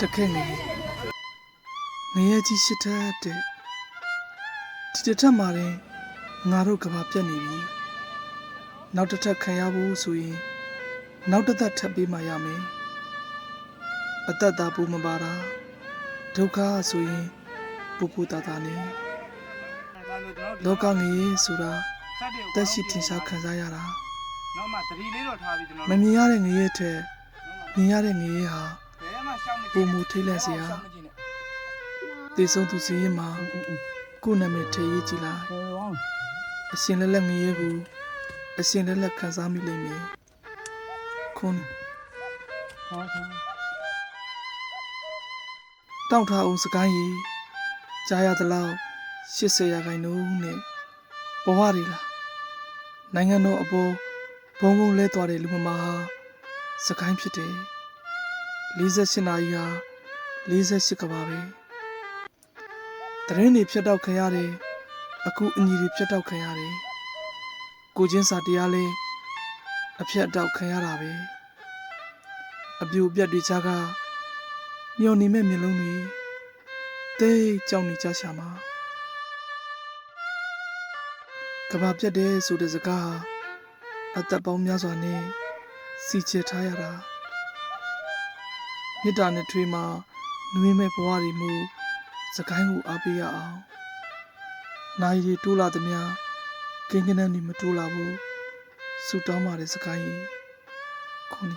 တခက်ငယ်ငရဲကြီးရှစ်ထက်တဲ့ဒီတစ်ထက်မှာရင်ငါတို့ကဘာပြတ်နေပြီနောက်တစ်ထပ်ခံရဖို့ဆိုရင်နောက်တစ်သက်ထပ်ပေးမှရမယ်အသက်သာပူမပါတာဒုက္ခဆိုရင်ပူပူတာတာနေလောကငရေဆိုတာတက်ရှိထင်ရှားခံစားရတာတော့မှသတိလေးတော့ထားပြီးကျွန်တော်မမြင်ရတဲ့ငရေထက် မြင်ရတဲ့ငရေဟာဘယ်မှရှောက်မပုံမူထိတ်လန့်စရာတည်ဆုံးသူစီရင်မှာကိုယ့်နာမည်ထည့်ရေးကြည့်လိုက်အရှင်လက်လက်ငရေဘူးအရှင်လက်လက်ခံစားမိလိမ့်မယ်ခွန်းတောင့်ထားအောင်စကိုင်းရီကြားရသလောက်80ရာခိုင်နှုန်းနဲ့ဘဝတွေလားနိုင်ငံတော်အပေါ်ဘုံဘုံလဲသွားတဲ့လူမမာဟာစကိုင်းဖြစ်တယ် 48နာရီဟာ48ကဘာပဲတရင်တွေဖြတ်တောက်ခံရတယ်အခုအညီတွေဖြတ်တောက်ခံရတယ်ကိုချင်းစာတရားလဲအဖြတ်တောက်ခံရတာပဲအပြိုပြတ်တွေချာကမျောနေမဲ့မျိုးလုံးတွေတိတ်ကြောက်နေကြရှာမှာကဘာပြတ်တယ်ဆိုတဲ့စကားဟာအသက်ပေါင်းများစွာနဲ့စီချထားရတာ မေတ္တာနဲ့ထွေးမှာနွေးမဲ့ဘဝတွေမူစကိုင်းကိုအားပေးရအောင်။နိုင်ရီတိုးလာသမျှကင်းကနန်းနေမတိုးလာဘူး။ဆူတောင်းပါတဲ့စကိုင်းကြီးခွန်နီ